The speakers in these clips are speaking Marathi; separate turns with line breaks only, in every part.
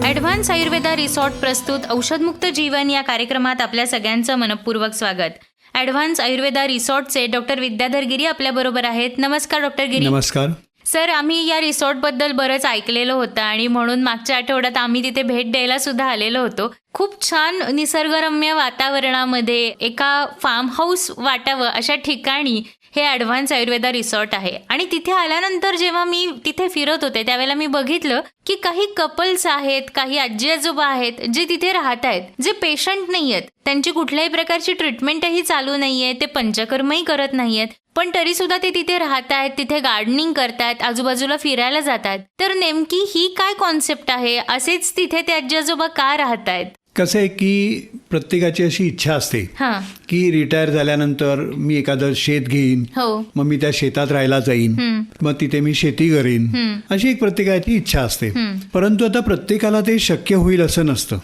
ॲडव्हान्स आयुर्वेदा रिसॉर्ट प्रस्तुत औषधमुक्त जीवन या कार्यक्रमात आपल्या सगळ्यांचं मनपूर्वक स्वागत. ॲडव्हान्स आयुर्वेदा रिसॉर्टचे डॉक्टर विद्याधर गिरी आपल्याबरोबर आहेत. नमस्कार डॉक्टर गिरी.
नमस्कार.
सर आम्ही या रिसॉर्टबद्दल बरंच ऐकलेलं होतं आणि म्हणून मागच्या आठवड्यात आम्ही तिथे भेट द्यायला सुद्धा आलेलो होतो. खूप छान निसर्गरम्य वातावरणामध्ये एका फार्म हाऊस वाटावं अशा ठिकाणी हे ॲडव्हान्स आयुर्वेदा रिसॉर्ट आहे. आणि तिथे आल्यानंतर जेव्हा मी तिथे फिरत होते त्यावेळेला मी बघितलं की काही कपल्स आहेत काही आजी आजोबा आहेत जे तिथे राहत आहेत जे पेशंट नाही आहेत. त्यांची कुठल्याही प्रकारची ट्रीटमेंटही चालू नाहीये ते पंचकर्मही करत नाहीयेत पण तरी सुद्धा ते तिथे राहत आहेत तिथे गार्डनिंग करतायत आजूबाजूला फिरायला जातात तर नेमकी ही काय कॉन्सेप्ट आहे? असेच तिथे ते आजी आजोबा का राहत आहेत?
कसं आहे की प्रत्येकाची अशी इच्छा असते
हां
की रिटायर झाल्यानंतर मी एखादं शेत घेईन
हो
मग मी त्या शेतात राहायला जाईन. मग तिथे मी शेती करीन. अशी एक प्रत्येकाची इच्छा असते. परंतु आता प्रत्येकाला ते शक्य होईल असं नसतं.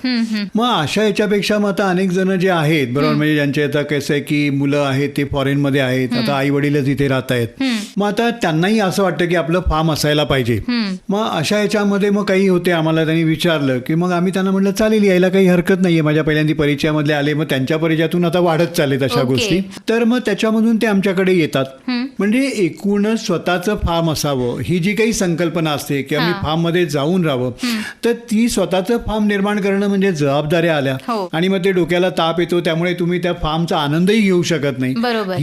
मग अशा याच्यापेक्षा मग आता अनेक जण जे आहेत बरोबर म्हणजे ज्यांचे आता कसं आहे की मुलं आहेत ते फॉरेनमध्ये आहेत आता आई वडीलच इथे राहत आहेत. मग आता त्यांनाही असं वाटतं की आपलं फार्म असायला पाहिजे. मग अशा याच्यामध्ये मग काही होते आम्हाला त्यांनी विचारलं की मग आम्ही त्यांना म्हटलं चालेल यायला काही हरकत नाहीये माझ्या पहिल्यांदा परिचयामधले आले मग त्यांच्या परिचयातून आता वाढत चालेत अशा. गोष्टी. तर मग त्याच्यामधून ते आमच्याकडे येतात. म्हणजे एकूणच स्वतःचं फार्म असावं ही जी काही संकल्पना असते की आम्ही. फार्ममध्ये जाऊन राहावं तर ती स्वतःचं फार्म निर्माण करणं म्हणजे जबाबदाऱ्या आल्या.
हो.
आणि मग ते डोक्याला ताप येतो त्यामुळे तुम्ही त्या फार्मचा आनंदही घेऊ शकत नाही.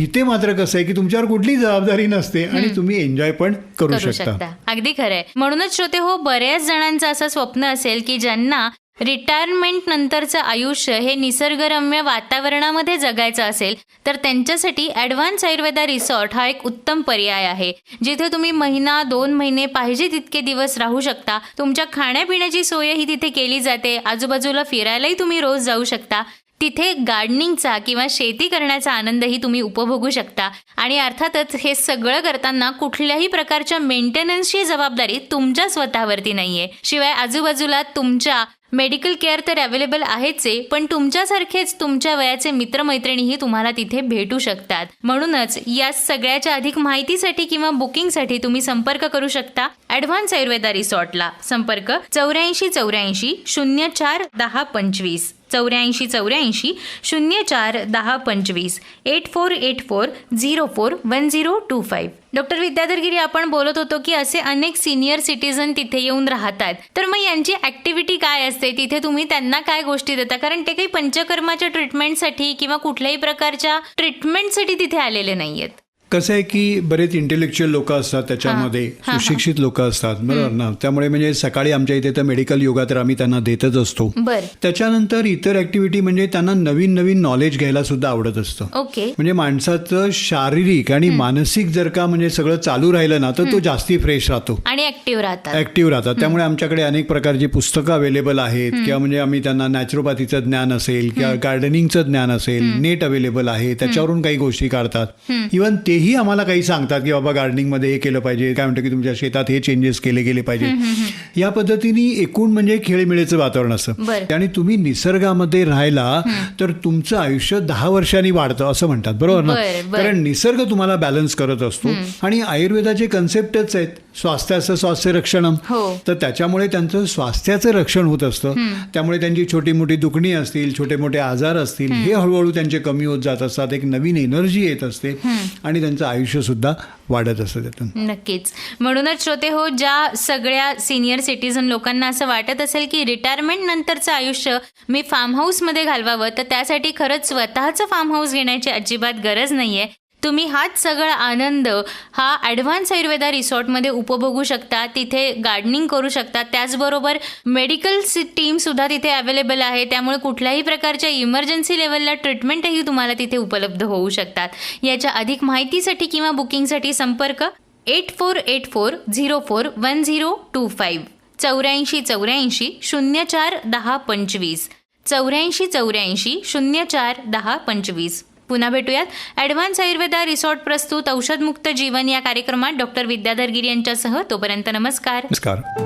इथे मात्र कसं आहे की तुमच्यावर कुठली जबाबदारी नसते आणि तुम्ही एन्जॉय पण करू शकता.
अगदी खरंय म्हणूनच श्रोते हो बऱ्याच जणांचं असं स्वप्न असेल की ज्यांना रिटायरमेंट नंतरचं आयुष्य हे निसर्गरम्य वातावरणामध्ये जगायचं असेल तर त्यांच्यासाठी ॲडव्हान्स आयुर्वेदा रिसॉर्ट हा एक उत्तम पर्याय आहे. जिथे तुम्ही महिना दोन महिने पाहिजे तितके दिवस राहू शकता. तुमच्या खाण्यापिण्याची सोय ही तिथे केली जाते. आजूबाजूला फिरायलाही तुम्ही रोज जाऊ शकता. तिथे गार्डनिंगचा किंवा शेती करण्याचा आनंदही तुम्ही उपभोगू शकता. आणि अर्थातच हे सगळं करताना कुठल्याही प्रकारच्या मेंटेनन्सची जबाबदारी तुमच्या स्वतःवरती नाहीये. शिवाय आजूबाजूला तुमच्या मेडिकल केअर तर अवेलेबल आहेच आहे पण तुमच्यासारखेच तुमच्या वयाचे मित्रमैत्रिणीही तुम्हाला तिथे भेटू शकतात. म्हणूनच या सगळ्याच्या अधिक माहितीसाठी किंवा बुकिंगसाठी तुम्ही संपर्क करू शकता ॲडव्हान्स आयुर्वेदा रिसॉर्टला. संपर्क चौऱ्याऐंशी चौऱ्याऐंशी शून्य चार दहा पंचवीस. चौऱ्याऐंशी चौऱ्याऐंशी शून्य चार दहा पंचवीस eight four eight four zero four one zero two five. Doctor Vidyadhargiri आपण बोलत होतो की असे अनेक सिनियर सिटीजन तिथे येऊन राहतात. तर मग यांची ऍक्टिव्हिटी काय असते? तिथे तुम्ही त्यांना काय गोष्टी देता? कारण ते काही पंचकर्माच्या ट्रीटमेंटसाठी किंवा कुठल्याही प्रकारच्या ट्रीटमेंटसाठी तिथे आलेले नाहीयेत.
कसं आहे की बरेच इंटेलेक्च्युअल लोक असतात त्याच्यामध्ये. सुशिक्षित लोक असतात बरोबर ना? त्यामुळे म्हणजे सकाळी आमच्या इथे तर मेडिकल योगा तर आम्ही त्यांना देतच असतो. त्याच्यानंतर इतर ऍक्टिव्हिटी म्हणजे त्यांना नवीन नवीन नॉलेज घ्यायला सुद्धा आवडत असतं.
ओके.
म्हणजे माणसाचं शारीरिक आणि मानसिक जर का म्हणजे सगळं चालू राहिलं ना तर तो जास्ती फ्रेश राहतो.
आणि ऍक्टिव्ह राहतात.
ऍक्टिव्ह राहतात. त्यामुळे आमच्याकडे अनेक प्रकारची पुस्तकं अवेलेबल आहेत किंवा म्हणजे आम्ही त्यांना नॅचरोपॅथीचं ज्ञान असेल किंवा गार्डनिंगचं ज्ञान असेल नेट अवेलेबल आहे त्याच्यावरून काही गोष्टी काढतात. इव्हन तेही आम्हाला काही सांगतात की बाबा गार्डनिंगमध्ये हे केलं पाहिजे. काय म्हणतं की तुमच्या शेतात हे चेंजेस केले गेले पाहिजे. या पद्धतीने एकूण म्हणजे खेळीमेळीचं वातावरण असतं.
बरं.
आणि तुम्ही निसर्गामध्ये राहिला तर तुमचं आयुष्य दहा वर्षांनी वाढतं असं म्हणतात. बरोबर ना. कारण निसर्ग तुम्हाला बॅलन्स करत असतो आणि आयुर्वेदाचे कन्सेप्टच आहेत. स्वास्थ्याचं स्वास्थ्य रक्षणम
हो.
तर त्याच्यामुळे त्यांचं स्वास्थ्याचं रक्षण होत असतं. त्यामुळे त्यांची छोटी मोठी दुखणी असतील छोटे मोठे आजार असतील हे. हळूहळू त्यांचे कमी होत जात असतात. एक नवीन एनर्जी येत असते आणि त्यांचं आयुष्य सुद्धा वाढत असतं त्यातून.
नक्कीच. म्हणूनच श्रोते हो ज्या सगळ्या सिनियर सिटीजन लोकांना असं वाटत असेल की रिटायरमेंट नंतरचं आयुष्य मी फार्म हाऊसमध्ये घालवावं तर त्यासाठी खरंच स्वतःचं फार्म हाऊस घेण्याची अजिबात गरज नाही आहे तुम्ही हाच सगळा आनंद हा ॲडव्हान्स आयुर्वेदा रिसॉर्टमध्ये उपभोगू शकता तिथे गार्डनिंग करू शकता. त्याचबरोबर मेडिकल टीम सुद्धा तिथे अवेलेबल आहे. त्यामुळे कुठल्याही प्रकारच्या इमर्जन्सी लेवलला ट्रीटमेंटही तुम्हाला तिथे उपलब्ध होऊ शकतात. याच्या अधिक माहितीसाठी किंवा बुकिंगसाठी संपर्क eight four eight four zero four one zero two five. चौऱ्याऐंशी चौऱ्याऐंशी शून्य चार दहा पंचवीस. चौऱ्याऐंशी चौऱ्याऐंशी शून्य चार दहा पंचवीस. पुन्हा भेटूयात. ॲडव्हान्स आयुर्वेदा रिसॉर्ट प्रस्तुत औषधमुक्त जीवन या कार्यक्रमात डॉक्टर विद्याधर गिरी यांच्यासह तोपर्यंत नमस्कार.
नमस्कार.